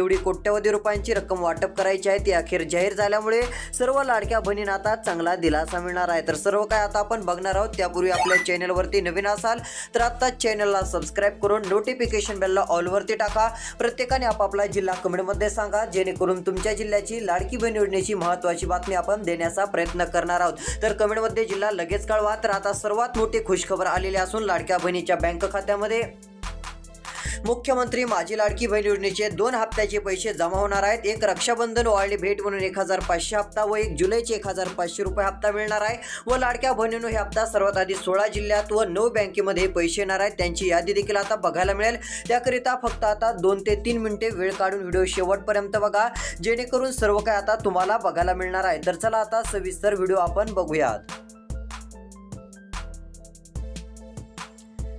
एवढी कोट्यवधी रुपयांची रक्कम वाटप करायची आहे. ती अखेर जाहीर झाल्यामुळे सर्व लाडक्या बहिणींना आता चांगला दिलासा मिळणार आहे. तर सर्व काय आता आपण बघणार आहोत. त्यापूर्वी आपल्या चॅनलवरती नवीन असाल तर आत्ता चॅनलला सबस्क्राईब करून नोटिफिकेशन बेलला ऑलवरती टाका. प्रत्येकाने आपापला जिल्हा कमेंटमध्ये सांगा. जेणेकरून तुमच्या जिल्ह्याची लाडकी बहीण योजनेची महत्त्वाची बातमी आपण देण्याचा प्रयत्न करणार आहोत. तर कमेंटमध्ये जिल्हा लगेच कळवा. तर आता सर्वात मोठी खुशखबर आलेली असून लाडक्या बहिणीच्या बँक खात्यामध्ये मुख्यमंत्री माझी लाडकी बहीण योजनेचे दोन हप्त्याचे पैसे जमा होणार आहेत. एक रक्षाबंधन वाढली भेट म्हणून एक हजार पाचशे हप्ता व एक जुलैचे एक हजार पाचशे रुपये हप्ता मिळणार आहे. व लाडक्या बहिणीनो हे हप्ता सर्वात आधी सोळा जिल्ह्यात व नऊ बँकेमध्ये पैसे येणार आहेत. त्यांची यादी देखील आता बघायला मिळेल. त्याकरिता फक्त आता दोन ते तीन मिनिटे वेळ काढून व्हिडिओ शेवटपर्यंत बघा. जेणेकरून सर्व काय आता तुम्हाला बघायला मिळणार आहे. तर चला आता सविस्तर व्हिडिओ आपण बघूयात.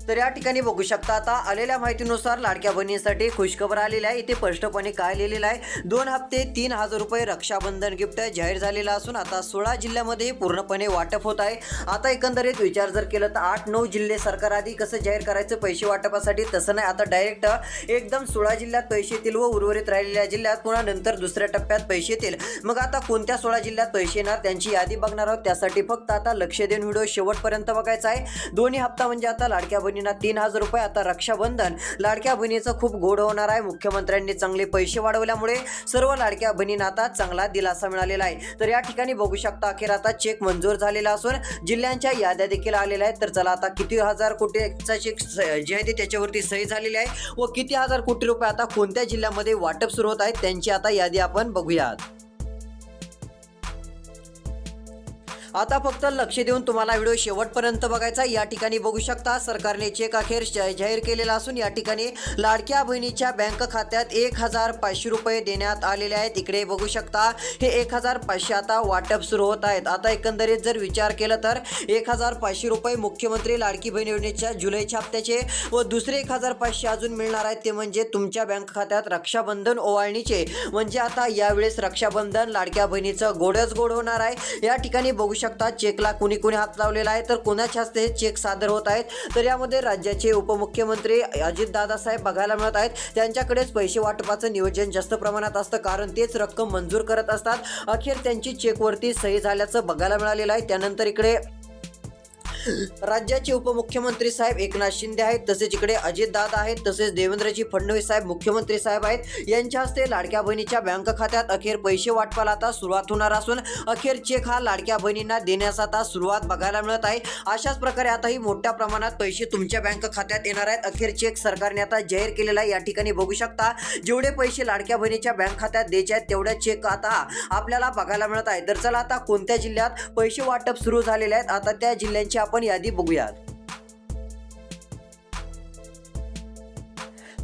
तर या ठिकाणी बघू शकता आता आलेल्या माहितीनुसार लाडक्या बहिणींसाठी खुशखबर आलेली आहे. इथे स्पष्टपणे काय लिहिलेलं आहे? दोन हप्ते तीन हजार रुपये रक्षाबंधन गिफ्ट जाहीर झालेलं असून आता सोळा जिल्ह्यामध्ये पूर्णपणे वाटप होत आहे. आता एकंदरीत विचार जर केलं तर आठ नऊ जिल्हे सरकार आधी कसं जाहीर करायचं पैसे वाटपासाठी तसं नाही. आता डायरेक्ट एकदम सोळा जिल्ह्यात पैसे येतील व उर्वरित राहिलेल्या जिल्ह्यात पुन्हा नंतर दुसऱ्या टप्प्यात पैसे येतील. मग आता कोणत्या सोळा जिल्ह्यात पैसे येणार त्यांची यादी बघणार आहोत. त्यासाठी फक्त आता लक्ष देऊन व्हिडिओ शेवटपर्यंत बघायचा आहे. दोन्ही हप्ता म्हणजे आता लाडक्या बहिणींना तीन हजार रुपये आता रक्षाबंधन. लाडक्या बहिणीचं खूप गोड होणार आहे. मुख्यमंत्र्यांनी चांगले पैसे वाढवल्यामुळे सर्व लाडक्या बहिणींना आता चांगला दिलासा मिळालेला आहे. तर या ठिकाणी बघू शकता अखेर आता चेक मंजूर झालेला असून जिल्ह्यांच्या याद्या देखील आलेल्या आहेत. तर चला आता किती हजार कोटीचा चेक स- जे आहे ते त्याच्यावरती सही झालेली आहे. व किती हजार कोटी रुपये आता कोणत्या जिल्ह्यामध्ये वाटप सुरू होत आहेत त्यांची आता यादी आपण बघूयात. आता फक्त लक्ष देऊन तुम्हाला व्हिडिओ शेवटपर्यंत बघायचा या ठिकाणी बघू शकता सरकारने चेक अखेर जाहीर केलेला असून या ठिकाणी लाडक्या बहिणीच्या बँक खात्यात एक हजार पाचशे रुपये देण्यात आलेले आहेत. इकडे बघू शकता हे एक हजार पाचशे आता वाटप सुरू होत आहेत. आता एकंदरीत जर विचार केला तर एक हजार पाचशे रुपये मुख्यमंत्री लाडकी बहीण योजनेच्या जुलैच्या हप्त्याचे व दुसरे एक हजार पाचशे अजून मिळणार आहेत ते म्हणजे तुमच्या बँक खात्यात रक्षाबंधन ओवाळणीचे. म्हणजे आता यावेळेस रक्षाबंधन लाडक्या बहिणीचं गोडच गोड होणार आहे. या ठिकाणी बघू शकता. चेकला कुणी कुणी हात लावलेला आहे तर कोणाच्या हस्ते हे चेक सादर होत आहेत? तर यामध्ये राज्याचे उपमुख्यमंत्री अजित दादासाहेब बघायला मिळत आहेत. त्यांच्याकडेच पैसे वाटपाचं नियोजन जास्त प्रमाणात असतं कारण तेच रक्कम मंजूर करत असतात. अखेर त्यांची चेकवरती सही झाल्याचं बघायला मिळालेलं आहे. त्यानंतर इकडे राज्याचे उपमुख्यमंत्री साहेब एकनाथ शिंदे आहेत तसेच इकडे अजित दाद आहेत तसेच देवेंद्रजी फडणवीस साहेब मुख्यमंत्री साहेब आहेत. यांच्या हस्ते लाडक्या बहिणीच्या बँक खात्यात अखेर पैसे वाटपाला आता सुरुवात होणार असून अखेर चेक हा लाडक्या बहिणींना देण्यास आता सुरुवात बघायला मिळत आहे. अशाच प्रकारे आताही मोठ्या प्रमाणात पैसे तुमच्या बँक खात्यात येणार आहेत. अखेर चेक सरकारने आता जाहीर केलेला आहे या ठिकाणी बघू शकता. जेवढे पैसे लाडक्या बहिणीच्या बँक खात्यात द्यायचे आहेत तेवढ्या चेक आता आपल्याला बघायला मिळत आहे. तर चला आता कोणत्या जिल्ह्यात पैसे वाटप सुरू झालेले आहेत? आता त्या जिल्ह्यांची आपण यादी बघूयात.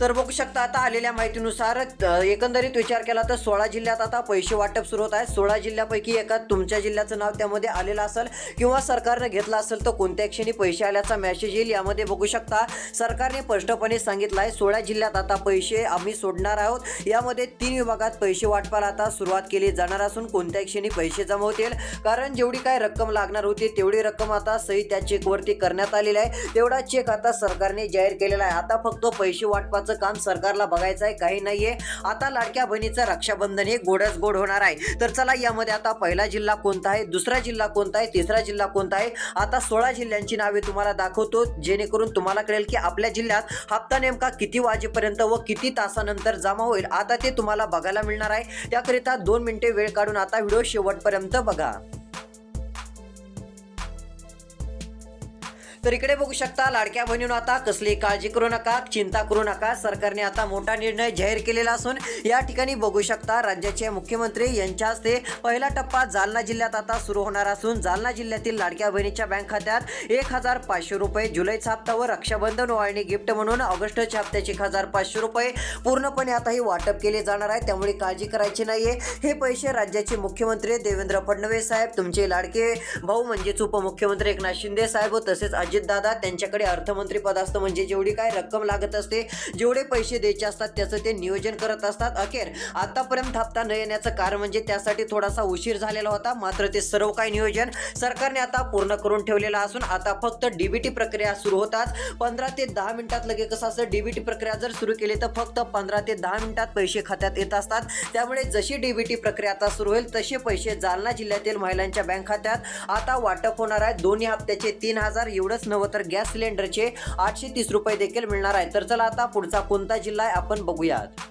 तर बघू शकता आता आलेल्या माहितीनुसार एकंदरीत विचार केला तर सोळा जिल्ह्यात आता पैसे वाटप सुरू होत आहे सोळा जिल्ह्यापैकी एका तुमच्या जिल्ह्याचं नाव त्यामध्ये आलेलं असेल किंवा सरकारनं घेतलं असेल तर कोणत्या क्षणी पैसे आल्याचा मेसेज येईल. यामध्ये बघू शकता सरकारने स्पष्टपणे सांगितलं आहे सोळा जिल्ह्यात आता पैसे आम्ही सोडणार आहोत. यामध्ये तीन विभागात पैसे वाटपाला आता सुरुवात केली जाणार असून कोणत्या क्षणी पैसे जमा होतील. कारण जेवढी काय रक्कम लागणार होती तेवढी रक्कम आता सही त्या चेकवरती करण्यात आलेली आहे. तेवढा चेक आता सरकारने जाहीर केलेला आहे. आता फक्त पैसे वाटपाचं काम सरकारला बघायचं आहे काही नाहीये. आता लाडक्या बहिणीचं रक्षाबंधन हे गोडच गोड होणार आहे. तर चला यामध्ये आता पहिला जिल्हा कोणता आहे दुसरा जिल्हा कोणता आहे तिसरा जिल्हा कोणता आहे? आता सोळा जिल्ह्यांची नावे तुम्हाला दाखवतो जेणेकरून तुम्हाला कळेल की आपल्या जिल्ह्यात हप्ता नेमका किती वाजेपर्यंत व किती तासानंतर जमा होईल. आता ते तुम्हाला बघायला मिळणार आहे. त्याकरिता दोन मिनिटे वेळ काढून आता व्हिडिओ शेवटपर्यंत बघा. तर इकडे बघू शकता लाडक्या बहिणीनं आता कसली काळजी करू नका चिंता करू नका. सरकारने आता मोठा निर्णय जाहीर केलेला असून या ठिकाणी बघू शकता राज्याचे मुख्यमंत्री यांच्या हस्ते पहिला टप्पा जालना जिल्ह्यात आता सुरू होणार असून जालना जिल्ह्यातील लाडक्या बहिणीच्या बँक खात्यात एक हजार पाचशे रुपये जुलैचा हप्ता व रक्षाबंधन वाळणी गिफ्ट म्हणून ऑगस्टच्या हप्त्याचे एक हजार पाचशे रुपये पूर्णपणे आता ही वाटप केले जाणार आहे. त्यामुळे काळजी करायची नाहीये. हे पैसे राज्याचे मुख्यमंत्री देवेंद्र फडणवीस साहेब तुमचे लाडके भाऊ म्हणजेच उपमुख्यमंत्री एकनाथ शिंदे साहेब व तसेच अजित अजितदादा त्यांच्याकडे अर्थमंत्री पद असतं म्हणजे जेवढी काय रक्कम लागत असते जेवढे पैसे द्यायचे असतात त्याचं ते नियोजन करत असतात. अखेर आतापर्यंत हप्ता न येण्याचं कारण म्हणजे त्यासाठी थोडासा उशीर झालेला होता मात्र ते सर्व काही नियोजन सरकारने आता पूर्ण करून ठेवलेलं असून आता फक्त डीबीटी प्रक्रिया सुरू होतात. पंधरा ते दहा मिनिटात लगेच कसं असं डीबीटी प्रक्रिया जर सुरू केली तर फक्त पंधरा ते दहा मिनिटात पैसे खात्यात येत असतात. त्यामुळे जशी डीबीटी प्रक्रिया आता सुरू होईल तसे पैसे जालना जिल्ह्यातील महिलांच्या बँक खात्यात. आता वाटप होणार आहे. दोन्ही हप्त्याचे तीन हजार एवढं एवढंच नव्हतं तर गॅस सिलेंडरचे आठशे तीस रुपये देखील मिळणार आहे. तर चला आता पुढचा कोणता जिल्हा आहे आपण बघूयात.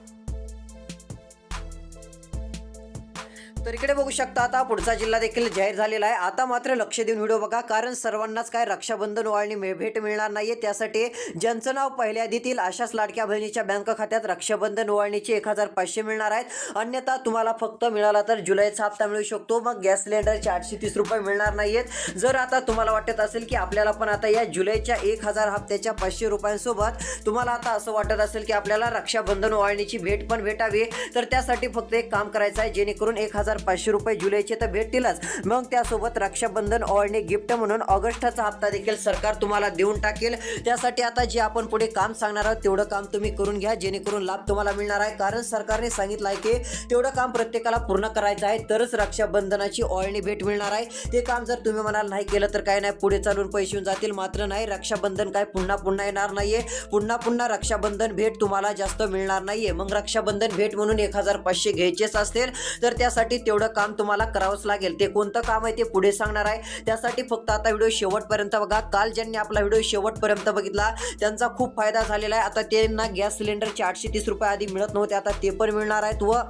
तर इकडे बघू शकता आता पुढचा जिल्हा देखील जाहीर झालेला आहे. आता मात्र लक्ष देऊन व्हिडिओ बघा कारण सर्वांनाच काय रक्षाबंधन ओवाळणी भेट मिळणार नाहीये. त्यासाठी ज्यांचं नाव पहिल्या देतील अशाच लाडक्या बहिणीच्या बँक खात्यात रक्षाबंधन ओवाळणीचे एक हजार पाचशे मिळणार आहेत. अन्यथा तुम्हाला फक्त मिळाला तर जुलैचा हप्ता मिळू शकतो. मग गॅस सिलेंडरचे आठशे तीस रुपये मिळणार नाहीयेत. जर आता तुम्हाला वाटत असेल की आपल्याला पण आता या जुलैच्या एक हजार हप्त्याच्या पाचशे रुपयांसोबत तुम्हाला आता असं वाटत असेल की आपल्याला रक्षाबंधन ओवाळणीची भेट पण भेटावी तर त्यासाठी फक्त एक काम करायचं आहे जेणेकरून एक हजार पाचशे रुपये जुलैचे तर भेटतीलच मग त्यासोबत रक्षाबंधन ओवाळणी गिफ्ट म्हणून ऑगस्टचा हप्ता देखील सरकार तुम्हाला देऊन टाकेल. त्यासाठी आता जे आपण पुढे काम सांगणार आहोत तेवढं काम तुम्ही करून घ्या जेणेकरून लाभ तुम्हाला मिळणार आहे. कारण सरकारने सांगितलं आहे की तेवढं काम प्रत्येकाला पूर्ण करायचं आहे तरच रक्षाबंधनाची ओळणी भेट मिळणार आहे. ते काम जर तुम्ही म्हणाल नाही केलं तर काय नाही पुढे चालून पैसे येऊन जातील. मात्र नाही रक्षाबंधन काय पुन्हा पुन्हा येणार नाहीये. पुन्हा पुन्हा रक्षाबंधन भेट तुम्हाला जास्त मिळणार नाहीये. मग रक्षाबंधन भेट म्हणून एक हजार पाचशे घ्यायचेच असतील. तर त्यासाठी तेवढं काम तुम्हाला करावंच लागेल. ते कोणतं काम आहे ते पुढे सांगणार आहे. त्यासाठी फक्त आता व्हिडिओ शेवटपर्यंत बघा. काल ज्यांनी आपला व्हिडिओ शेवटपर्यंत बघितला त्यांचा खूप फायदा झालेला आहे. आता त्यांना गॅस सिलेंडरचे आठशे तीस रुपये आधी मिळत नव्हते. आता ते पण मिळणार आहेत व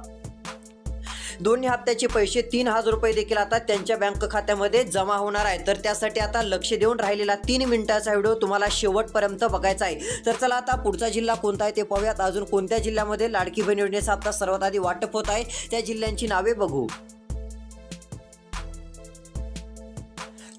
दोन्ही हप्त्याचे पैसे तीन हजार रुपये देखील आता त्यांच्या बँक खात्यामध्ये जमा होणार आहे. तर त्यासाठी आता लक्ष देऊन राहिलेला तीन मिनिटाचा व्हिडिओ तुम्हाला शेवटपर्यंत बघायचा आहे. तर चला आता पुढचा जिल्हा कोणता आहे ते पाहूयात. अजून कोणत्या जिल्ह्यामध्ये लाडकी बहीण योजनेचा आता सर्वात आधी वाटप होत आहे? त्या जिल्ह्यांची नावे बघू.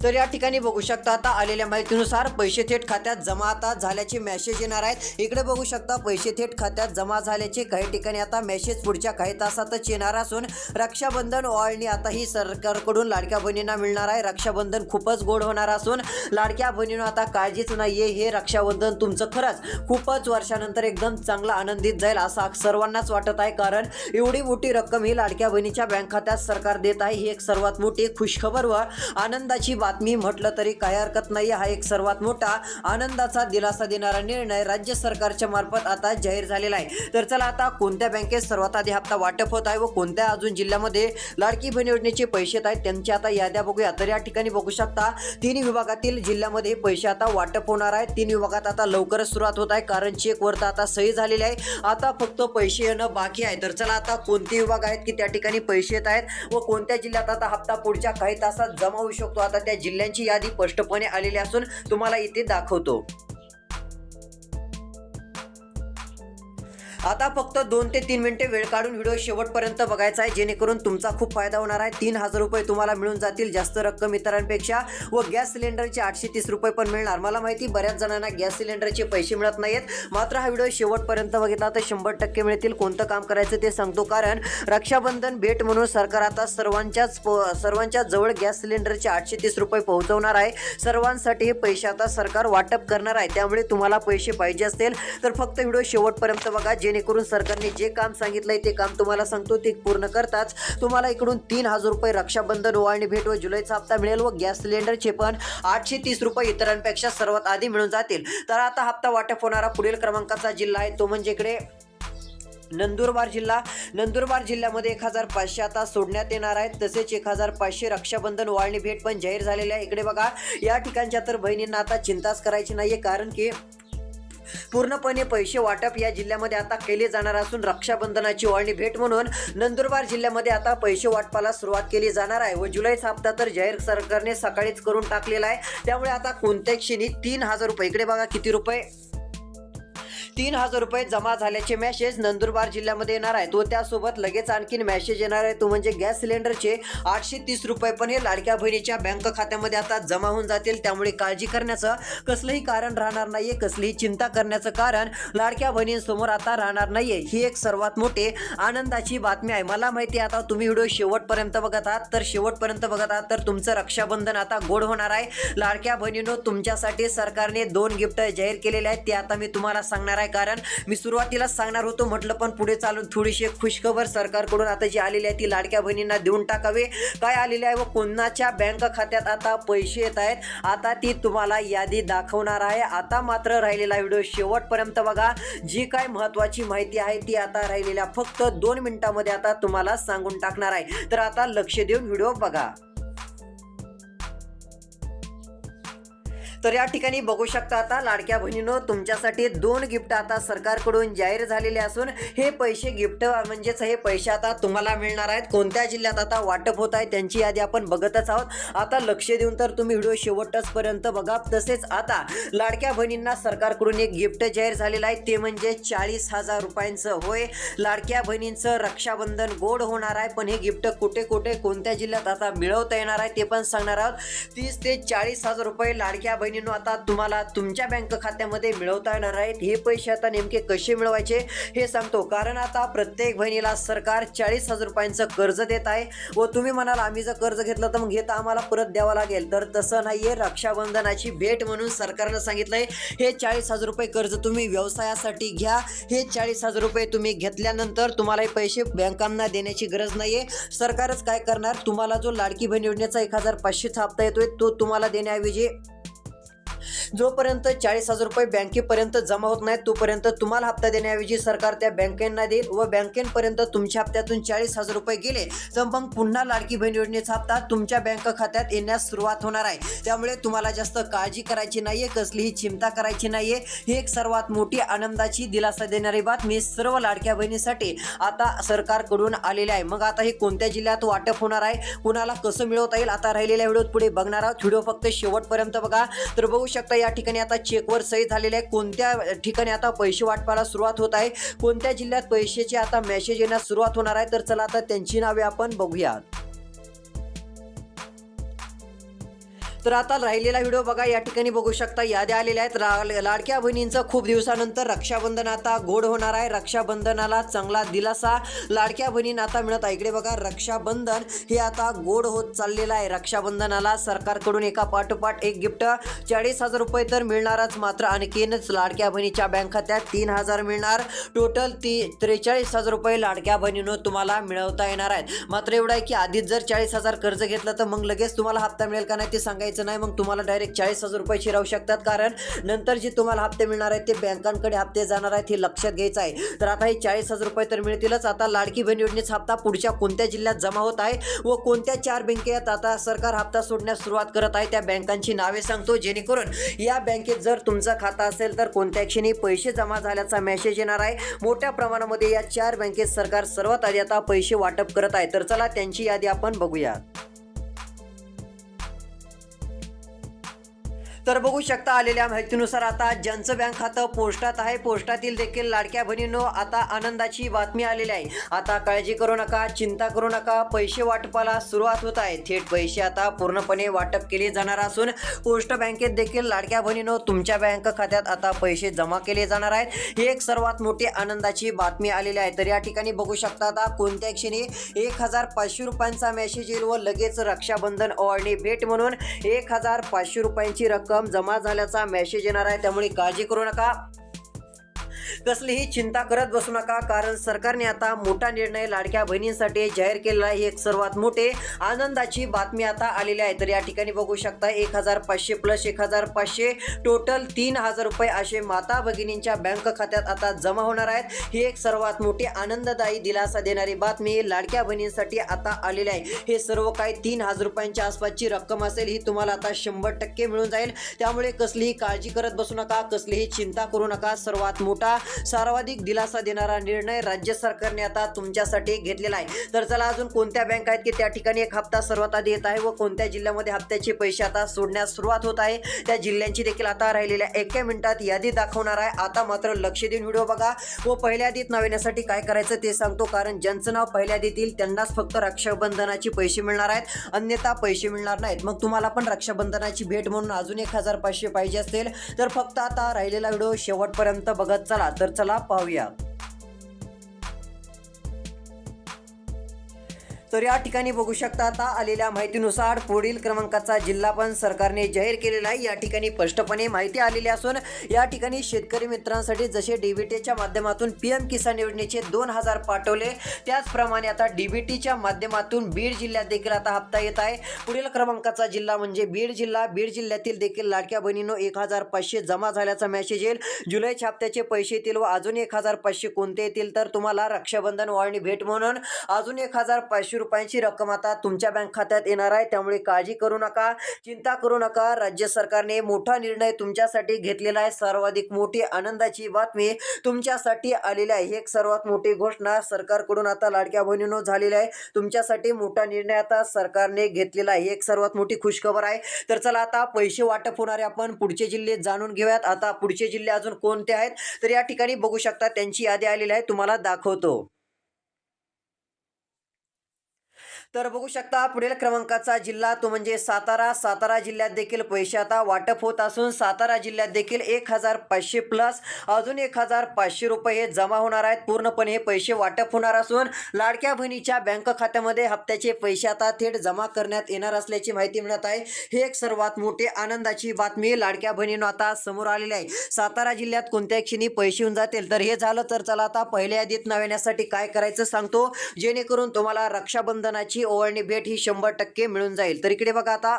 तर या ठिकाणी बघू शकता आता आलेल्या माहितीनुसार पैसे थेट खात्यात जमा आता झाल्याचे मेसेज येणार आहेत इकडे बघू शकता पैसे थेट खात्यात जमा झाल्याचे काही ठिकाणी आता मेसेज पुढच्या काही तासातच येणार असून रक्षाबंधन ओळणी आता ही सरकारकडून लाडक्या बहिणींना मिळणार आहे. रक्षाबंधन खूपच गोड होणार असून लाडक्या बहिणीनं आता काळजीच नाहीये हे रक्षाबंधन तुमचं खरंच खूपच वर्षानंतर एकदम चांगलं आनंदित जाईल असं सर्वांनाच वाटत आहे. कारण एवढी मोठी रक्कम ही लाडक्या बहिणीच्या बँक खात्यात सरकार देत आहे. ही एक सर्वात मोठी खुशखबर व आनंदाची बातमी म्हटलं तरी काय हरकत नाही हा एक सर्वात मोठा आनंदाचा दिलासा देणारा निर्णय राज्य सरकारच्या मार्फत आता जाहीर झालेला आहे. तर चला आता कोणत्या बँकेत सर्वात आधी हप्ता वाटप होत आहे व कोणत्या अजून जिल्ह्यामध्ये लाडकी बहीण योजनेचे पैसे येत आहेत त्यांची आता याद्या बघूया. तर या ठिकाणी बघू शकता तीन विभागातील जिल्ह्यामध्ये पैसे आता वाटप होणार आहे तीन विभागात आता लवकरच सुरुवात होत आहे. कारण चेकवर तर आता सही झालेली आहे. आता फक्त पैसे येणं बाकी आहे. तर चला आता कोणते विभाग आहेत की त्या ठिकाणी पैसे येत आहेत व कोणत्या जिल्ह्यात आता हप्ता पुढच्या काही तासात जमा होऊ शकतो? आता त्या जिल्ह्यांची यादी स्पष्टपणे आलेली असून तुम्हाला इथे दाखवतो. आता फक्त दोन ते तीन मिनिटे वेळ काढून व्हिडिओ शेवटपर्यंत बघायचा आहे जेणेकरून तुमचा खूप फायदा होणार आहे. तीन हजार रुपये तुम्हाला मिळून जातील जास्त रक्कम इतरांपेक्षा. व गॅस सिलेंडरचे आठशे तीस रुपये पण मिळणार. मला माहिती बऱ्याच जणांना गॅस सिलेंडरचे पैसे मिळत नाहीत मात्र हा व्हिडिओ शेवटपर्यंत बघितला तर शंभर टक्के मिळतील. कोणतं काम करायचं ते सांगतो कारण रक्षाबंधन भेट म्हणून सरकार आता सर्वांच्याच प- सर्वांच्या जवळ गॅस सिलेंडरचे आठशे तीस रुपये पोहोचवणार आहे. सर्वांसाठी हे पैसे आता सरकार वाटप करणार आहे. त्यामुळे तुम्हाला पैसे पाहिजे असतील. तर फक्त व्हिडिओ शेवटपर्यंत बघा जे जेणेकरून सरकारने जे काम सांगितलंय ते काम तुम्हाला सांगतो ते पूर्ण करताच तुम्हाला इकडून तीन हजार रुपये रक्षाबंधन ओवाळणी भेट व जुलैचा हप्ता मिळेल व गॅस सिलेंडरचे पण आठशे तीस रुपये इतरांपेक्षा सर्वात आधी मिळून जातील. तर आता हप्ता वाटप होणारा पुढील क्रमांकाचा जिल्हा आहे तो म्हणजे इकडे नंदुरबार जिल्हा. नंदुरबार जिल्ह्यामध्ये एक हजार पाचशे आता सोडण्यात येणार आहेत तसेच एक हजार पाचशे रक्षाबंधन ओवाळणी भेट पण जाहीर झालेली आहे. इकडे बघा या ठिकाणच्या तर बहिणींना आता चिंताच करायची नाही आहे कारण की पूर्णपणे पैसे वाटप या जिल्ह्यामध्ये आता केले जाणार असून रक्षाबंधनाची ओवाळणी भेट म्हणून नंदुरबार जिल्ह्यामध्ये आता पैसे वाटपाला सुरुवात केली जाणार आहे व जुलैचा हप्ता तर जाहीर सरकारने सकाळीच करून टाकलेला आहे. त्यामुळे आता कोणत्या क्षणी तीन हजार रुपये. इकडे बघा किती रुपये. तीन हजार रुपये जमा झाल्याचे मेसेज नंदुरबार जिल्ह्यामध्ये येणार आहेत. व त्यासोबत लगेच आणखीन मेसेज येणार आहे तो म्हणजे गॅस सिलेंडरचे आठशे तीस रुपये पण हे लाडक्या बहिणीच्या बँक खात्यामध्ये आता जमा होऊन जातील. त्यामुळे काळजी करण्याचं कसलंही कारण राहणार नाहीये. कसलीही चिंता करण्याचं कारण लाडक्या बहिणींसमोर आता राहणार नाहीये. ही एक सर्वात मोठी आनंदाची बातमी आहे. मला माहिती आहे आता तुम्ही व्हिडिओ शेवटपर्यंत बघत आहात. तर शेवटपर्यंत बघत आहात तर तुमचं रक्षाबंधन आता गोड होणार आहे. लाडक्या बहिणीनो तुमच्यासाठी सरकारने दोन गिफ्ट जाहीर केलेले आहेत. ते आता मी तुम्हाला सांगणार आहे. कारण मी सुरुवातीला सांगणार होतो म्हटलं पण पुढे चालून थोडीशी एक खुशखबर सरकारकडून आता जी आलेली आहे ती लाडक्या बहिणींना देऊन टाकावे. काय आलेले आहे व कोणाच्या बँक खात्यात आता पैसे येत आहेत आता ती तुम्हाला यादी दाखवणार आहे. आता मात्र राहिलेला व्हिडिओ शेवटपर्यंत बघा. जी काय महत्वाची माहिती आहे ती आता राहिलेल्या फक्त दोन मिनिटांमध्ये आता तुम्हाला सांगून टाकणार आहे. तर आता लक्ष देऊन व्हिडिओ बघा. तर या ठिकाणी बघू शकता आता लाडक्या बहिणीनो तुमच्यासाठी दोन गिफ्ट आता सरकारकडून जाहीर झालेले असून हे पैसे गिफ्ट म्हणजेच हे पैसे आता तुम्हाला मिळणार आहेत. कोणत्या जिल्ह्यात आता वाटप होत आहे त्यांची यादी आपण बघतच आहोत. आता लक्ष देऊन तर तुम्ही व्हिडिओ शेवटपर्यंत बघा. तसेच आता लाडक्या बहिणींना सरकारकडून एक गिफ्ट जाहीर झालेलं आहे. ते म्हणजे चाळीस हजार रुपयांचं. होय लाडक्या बहिणींचं रक्षाबंधन गोड होणार आहे पण हे गिफ्ट कुठे कुठे कोणत्या जिल्ह्यात आता मिळवता येणार आहे ते पण सांगणार आहोत. तीस ते चाळीस हजार रुपये लाडक्या बहिणी बहिणींनो आता तुम्हाला तुमच्या बँक खात्यामध्ये मिळवता येणार आहेत. हे पैसे आता नेमके कसे मिळवायचे हे सांगतो. कारण आता प्रत्येक बहिणीला सरकार चाळीस हजार रुपयांचं कर्ज देत आहे व तुम्ही म्हणाल आम्ही जर कर्ज घेतलं तर मग हे तर आम्हाला परत द्यावं लागेल. तर तसं नाहीये. रक्षाबंधनाची भेट म्हणून सरकारनं सांगितलंय हे चाळीस हजार रुपये कर्ज तुम्ही व्यवसायासाठी घ्या. हे चाळीस हजार रुपये तुम्ही घेतल्यानंतर तुम्हाला हे पैसे बँकांना देण्याची गरज नाहीये. सरकारच काय करणार? तुम्हाला जो लाडकी बहीण योजनेचा एक हजार पाचशेचा हप्ता येतोय तो तुम्हाला देण्याऐवजी जोपर्यंत चाळीस हजार रुपये बँकेपर्यंत जमा होत नाहीत तोपर्यंत तुम्हाला हप्ता देण्याऐवजी सरकार त्या बँकेंना देईल व बँकेपर्यंत तुमच्या हप्त्यातून चाळीस हजार रुपये गेले. तर मग पुन्हा लाडकी बहीण योजनेचा हप्ता तुमच्या बँक खात्यात येण्यास सुरुवात होणार आहे. त्यामुळे तुम्हाला जास्त काळजी करायची नाहीये कसलीही चिंता करायची नाहीये. ही एक सर्वात मोठी आनंदाची दिलासा देणारी बातमी सर्व लाडक्या बहिणीसाठी आता सरकारकडून आलेली आहे. मग आता हे कोणत्या जिल्ह्यात वाटप होणार आहे? कुणाला कसं मिळवता येईल? आता राहिलेल्या व्हिडिओत पुढे बघणार आहोत. व्हिडिओ फक्त शेवटपर्यंत बघा. तर बघू शकता या ठिकाणी आता चेकवर सही झालेली आहे. कोणत्या ठिकाणी आता पैसे वाटपाला सुरुवात होत आहे? कोणत्या जिल्ह्यात पैशाची आता मेसेज येण्यास सुरुवात होणार आहे? तर चला आता त्यांची नावे आपण बघूयात. तर आता राहिलेला व्हिडिओ बघा या ठिकाणी बघू शकता याद्या आलेल्या आहेत. रा- लाडक्या बहिणींचं खूप दिवसानंतर रक्षाबंधन आता गोड होणार आहे. रक्षाबंधनाला चांगला दिलासा लाडक्या बहिणींना आता मिळत आहे. इकडे बघा रक्षाबंधन हे आता गोड होत चाललेलं आहे. रक्षाबंधनाला सरकारकडून एका पाठोपाठ एक गिफ्ट. चाळीस हजार रुपये तर मिळणारच मात्र आणखीनच लाडक्या बहिणीच्या बँक खात्यात तीन हजार मिळणार. टोटल ती त्रेचाळीस हजार रुपये लाडक्या बहिणीनं तुम्हाला मिळवता येणार आहेत. मात्र एवढं आहे की आधीच जर चाळीस हजार कर्ज घेतलं तर मग लगेच तुम्हाला हप्ता मिळेल का नाही ते सांगायचं नाही मग तुम्हाला डायरेक्ट चाळीस हजार रुपयाची राहू शकतात. कारण नंतर जे तुम्हाला हप्ते मिळणार आहेत ते बँकांकडे हप्ते जाणार आहेत हे लक्षात घ्यायचं आहे. तर आता हे चाळीस हजार रुपये तर मिळतीलच. आता लाडकी बहीण योजनेचा हप्ता पुढच्या कोणत्या जिल्ह्यात जमा होत आहे व कोणत्या चार बँकेत आता सरकार हप्ता सोडण्यास सुरुवात करत आहे त्या बँकांची नावे सांगतो. जेणेकरून या बँकेत जर तुमचा खाता असेल तर कोणत्या क्षणी पैसे जमा झाल्याचा मेसेज येणार आहे. मोठ्या प्रमाणामध्ये या चार बँकेत सरकार सर्वात आधी आता पैसे वाटप करत आहे. तर चला त्यांची यादी आपण बघूया तर बघू शकता आलेल्या माहितीनुसार आता ज्यांचं बँक खातं पोस्टात आहे पोस्टातील देखील लाडक्या बहिणींनो आता आनंदाची बातमी आलेली आहे. आता काळजी करू नका चिंता करू नका पैसे वाटपाला सुरुवात होत आहे. थेट पैसे आता पूर्णपणे वाटप केले जाणार असून पोस्ट बँकेत देखील लाडक्या बहिणींनो तुमच्या बँक खात्यात आता पैसे जमा केले जाणार आहेत. ही एक सर्वात मोठी आनंदाची बातमी आलेली आहे. तर या ठिकाणी बघू शकता आता कोणत्या क्षणी एक हजार पाचशे रुपयांचा मेसेज येईल व लगेच रक्षाबंधन ओवाळणी भेट म्हणून एक हजार पाचशे रुपयांची रक्कम जमा झाल्याचा मेसेज येणार आहे त्यामुळे काळजी करू नका. कसलीही चिंता करत बसू नका कारण सरकारने आता मोठा निर्णय लाडक्या बहिणींसाठी जाहीर केलेला आहे. ही एक सर्वात मोठे आनंदाची बातमी आता आलेली आहे. तर या ठिकाणी बघू शकता एक हजार पाचशे प्लस एक हजार पाचशे टोटल तीन हजार रुपये असे माता भगिनींच्या बँक खात्यात आता जमा होणार आहेत. ही एक सर्वात मोठी आनंददायी दिलासा देणारी बातमी लाडक्या बहिणींसाठी आता आलेली आहे. हे सर्व काही तीन हजार रुपयांच्या आसपासची रक्कम असेल ही तुम्हाला आता शंभर टक्के मिळून जाईल. त्यामुळे कसलीही काळजी करत बसू नका कसलीही चिंता करू नका. सर्वात मोठा सर्वाधिक दिलासा देणारा निर्णय राज्य सरकारने आता तुमच्यासाठी घेतलेला आहे. तर चला अजून कोणत्या बँक आहेत की त्या ठिकाणी एक हप्ता सर्वात आधी येत आहे व कोणत्या जिल्ह्यामध्ये हप्त्याचे पैसे आता सोडण्यास सुरुवात होत आहे? त्या जिल्ह्यांची देखील आता राहिलेल्या एका मिनिटात यादी दाखवणार आहे. आता मात्र लक्ष देऊन व्हिडिओ बघा व पहिल्या यादीत नाव येण्यासाठी काय करायचं ते सांगतो कारण ज्यांचं नाव पहिल्या देतील त्यांनाच फक्त रक्षाबंधनाचे पैसे मिळणार आहेत. अन्यथा पैसे मिळणार नाहीत. मग तुम्हाला पण रक्षाबंधनाची भेट म्हणून अजून एक हजार पाचशे पाहिजे असतील तर फक्त आता राहिलेला व्हिडिओ शेवटपर्यंत बघत चला. तर चला पाहूया. तर या ठिकाणी बघू शकता आता आलेल्या माहितीनुसार पुढील क्रमांकाचा जिल्हा पण सरकारने जाहीर केलेला आहे. या ठिकाणी स्पष्टपणे माहिती आलेली असून या ठिकाणी शेतकरी मित्रांसाठी जसे डीबीटीच्या माध्यमातून पी एम किसान योजनेचे दोन हजार पाठवले त्याचप्रमाणे आता डीबीटीच्या माध्यमातून बीड जिल्ह्यात देखील आता हप्ता येत आहे. पुढील क्रमांकाचा जिल्हा म्हणजे बीड जिल्हा. बीड जिल्ह्यातील देखील लाडक्या बहिणीनो एक हजार पाचशे जमा झाल्याचा मेसेज येईल. जुलैच्या हप्त्याचे पैसे येतील व अजून एक हजार पाचशे कोणते येतील तर तुम्हाला रक्षाबंधन वाळणी भेट म्हणून अजून एक हजार पाचशे रुपयांची रक्कम आता तुमच्या बँक खात्यात येणार आहे. त्यामुळे काळजी करू नका चिंता करू नका. राज्य सरकारने मोठा निर्णय तुमच्यासाठी घेतलेला आहे. सर्वाधिक मोठी आनंदाची बातमी तुमच्यासाठी आलेली आहे. ही एक सर्वात मोठी घोषणा सरकारकडून आता लाडक्या बहिणीनो झालेली आहे. तुमच्यासाठी मोठा निर्णय आता सरकारने घेतलेला आहे. ही एक सर्वात मोठी खुशखबर आहे. तर चला आता पैसे वाटप होणारे आपण. पुढचे जिल्हे जाणून घेऊयात. आता पुढचे जिल्हे अजून कोणते आहेत? तर या ठिकाणी बघू शकता त्यांची यादी आलेली आहे. तुम्हाला दाखवतो. तर बघू शकता पुढील क्रमांकाचा जिल्हा तो म्हणजे सातारा. सातारा जिल्ह्यात देखील पैसे आता वाटप होत असून सातारा जिल्ह्यात देखील एक हजार पाचशे प्लस अजून एक हजार पाचशे रुपये हे जमा होणार आहेत. पूर्णपणे हे पैसे वाटप होणार असून लाडक्या बहिणीच्या बँक खात्यामध्ये हप्त्याचे पैसे आता थेट जमा करण्यात येणार असल्याची माहिती मिळत आहे. हे एक सर्वात मोठी आनंदाची बातमी लाडक्या बहिणीनं आता समोर आलेली आहे. सातारा जिल्ह्यात कोणत्या क्षणी पैसे येऊन जातील. तर हे झालं तर चला आता पहिल्या यादीत नाव येण्यासाठी काय करायचं सांगतो. जेणेकरून तुम्हाला रक्षाबंधनाची ओवाळणी भेट ही शंभर टक्के मिळून जाईल. तर इकडे बघा आता.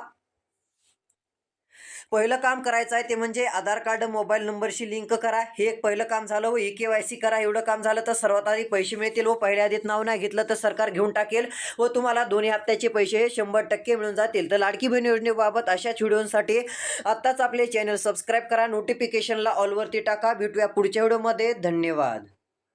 पहिलं काम करायचं आहे ते म्हणजे आधार कार्ड मोबाईल नंबरशी लिंक करा. हे एक पहिलं काम झालं व ई के वाय सी करा. एवढं काम झालं तर सर्वात आधी पैसे मिळतील व पहिल्या आधीत नाव नाही घेतलं तर सरकार घेऊन टाकेल. व तुम्हाला दोन्ही हप्त्याचे पैसे हे शंभर टक्के मिळून जातील. तर लाडकी बहीण योजनेबाबत अशाच व्हिडिओसाठी आत्ताच आपले चॅनल सबस्क्राईब करा. नोटिफिकेशनला ऑलवरती टाका. भेटूया पुढच्या व्हिडिओमध्ये. धन्यवाद.